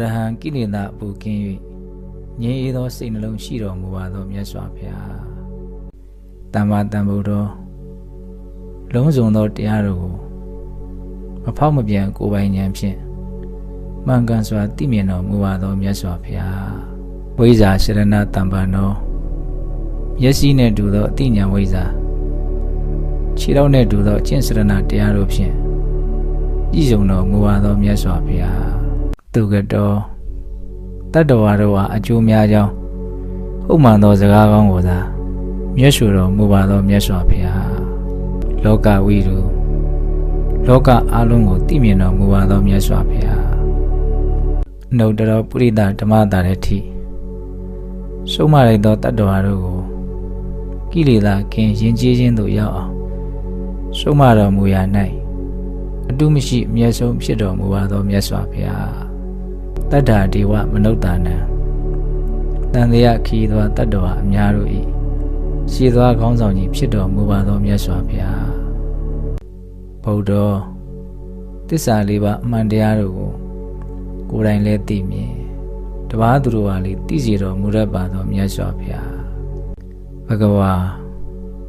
ရဟံကိလေသာအပူကင်း၍ငြိမ်းအေးသောစိတ်နှလုံးရှိတော်မူပါသောမြတ်စွာဘုရားတမ္မာတန်ဖိုးတော်လုံးစုံသောတရားတို့ကိုမဖောက်မပြန်ကိုယ်ပိုင်ဉာဏ်ဖြင့်မှန်ကန်စွာသိမြင်တော်မူပါသောမြတ်စွာဘုရားဝိဇ္ဇာရှရဏတမ္ပန်တော်မျက်စိနှင့်တူသောအသိဉာဏ်ဝိဇ္ဇာခြေထောက်နှင့်တူသောအကျင့်စရဏတရားတို့ဖြင့်ပြည့်စုံတော်မူပါသောမြတ်စွာဘုရား သူကတော်တတ္တဝါတို့ဟာအကျိုးများကြောင်းဟုတ်မှန်သောစကားကောင်းကိုသာမျက်ရှုတော်မူပါသောမြတ်စွာဘုရားလောကဝိရုလောကအလုံးကိုသိမြင်တော်မူပါသောမြတ်စွာဘုရားနှုတ်တော်ပုရိသဓမ္မတာရတိဆုံးမလိုက်သောတတ္တဝါတို့ကိုကိလေသာကင်းရင်ကျေးခြင်းသို့ရောက်အောင်ဆုံးမတော်မူရာ၌အတုမရှိအမျက်ဆုံးဖြစ်တော်မူပါသောမြတ်စွာဘုရား တတ္ထာဒေဝမနုဿာနံတန်တရားခီးသောတတ္တဝါအများတို့၏ရှည်သောခေါင်းဆောင်ကြီးဖြစ်တော်မူပါသောမြတ်စွာဘုရားဗုဒ္ဓသစ္စာလေးပါးအမှန်တရားတို့ကိုကိုယ်တိုင်လည်းသိမြင်တပားသူတို့ဟာလေသိစေတော်မူရပါသောမြတ်စွာဘုရားဘဂဝါ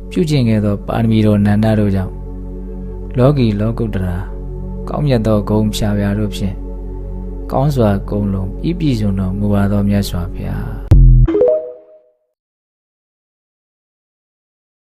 ပြုကျင့်ခဲ့သောပါရမီတော်နန္ဒတို့ကြောင့်လောကီလောကုတ္တရာကောင်းမြတ်သောဂုဏ်ဖြာဖြာတို့ဖြင့် ကောင်းစွာဂုဏ်လုံးဤပြည့်စုံတော်မူပါသောမြတ်စွာဘုရား